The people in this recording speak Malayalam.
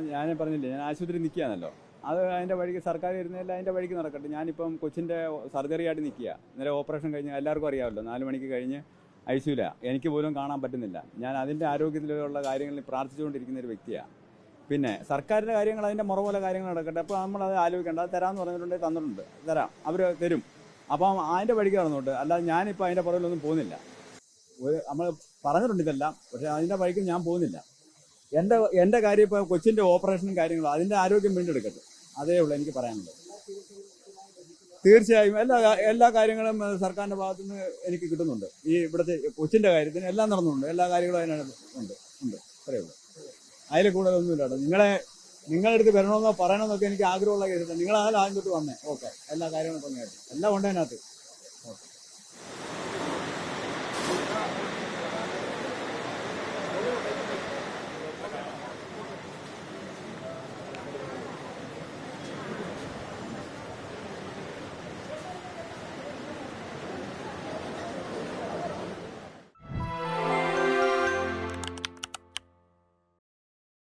ഞാൻ പറഞ്ഞില്ലേ ഞാൻ ആശുപത്രി നിൽക്കുകയാണല്ലോ അത് അതിന്റെ വഴിക്ക് സർക്കാർ വരുന്നതല്ല അതിന്റെ വഴിക്ക് നടക്കട്ടെ. ഞാനിപ്പം കൊച്ചിന്റെ സർജറി ആയിട്ട് നിൽക്കുക ഇന്നലെ ഓപ്പറേഷൻ കഴിഞ്ഞ് എല്ലാവർക്കും അറിയാമല്ലോ നാല് മണിക്ക് കഴിഞ്ഞ് ഐ സിയുലാണ് എനിക്ക് പോലും കാണാൻ പറ്റുന്നില്ല. ഞാൻ അതിന്റെ ആരോഗ്യത്തിലുള്ള കാര്യങ്ങളിൽ പ്രാർത്ഥിച്ചുകൊണ്ടിരിക്കുന്ന ഒരു വ്യക്തിയാണ് പിന്നെ സർക്കാരിന്റെ കാര്യങ്ങൾ അതിന്റെ മുറ പോലെ കാര്യങ്ങൾ നടക്കട്ടെ. അപ്പോൾ നമ്മൾ അത് ആലോചിക്കേണ്ട. തരാമെന്ന് പറഞ്ഞിട്ടുണ്ടെങ്കിൽ തന്നിട്ടുണ്ട്. തരാം. അവർ തരും. അപ്പം അതിന്റെ വഴിക്ക് നടന്നോട്ട് അല്ലാതെ ഞാനിപ്പോൾ അതിന്റെ പുറകിലൊന്നും പോകുന്നില്ല. ഒരു നമ്മൾ പറഞ്ഞിട്ടുണ്ട് ഇതെല്ലാം. പക്ഷേ അതിന്റെ വഴിക്ക് ഞാൻ പോകുന്നില്ല. എന്റെ എന്റെ കാര്യം ഇപ്പോൾ കൊച്ചിന്റെ ഓപ്പറേഷനും കാര്യങ്ങളും അതിന്റെ ആരോഗ്യം വീണ്ടെടുക്കട്ടെ. അതേ ഉള്ളൂ എനിക്ക് പറയാനുള്ളത്. തീർച്ചയായും എല്ലാ എല്ലാ കാര്യങ്ങളും സർക്കാരിന്റെ ഭാഗത്തു നിന്ന് എനിക്ക് കിട്ടുന്നുണ്ട്. ഈ ഇവിടുത്തെ കൊച്ചിന്റെ കാര്യത്തിന് എല്ലാം നടന്നുണ്ട്. എല്ലാ കാര്യങ്ങളും അതിനകത്ത് ഉണ്ട് ഉണ്ട്. അത്രയേ ഉള്ളൂ. അതിൽ കൂടുതലൊന്നുമില്ല കേട്ടോ. നിങ്ങളെ നിങ്ങളുടെ അടുത്ത് വരണമെന്നോ പറയണമെന്നൊക്കെ എനിക്ക് ആഗ്രഹമുള്ള കേസില്ല നിങ്ങൾ ആദ്യം ആദ്യം തൊട്ട് വന്നേ. ഓക്കെ. എല്ലാ കാര്യങ്ങളും ഭംഗിയായിട്ട്. എല്ലാം ഉണ്ട് അതിനകത്ത്.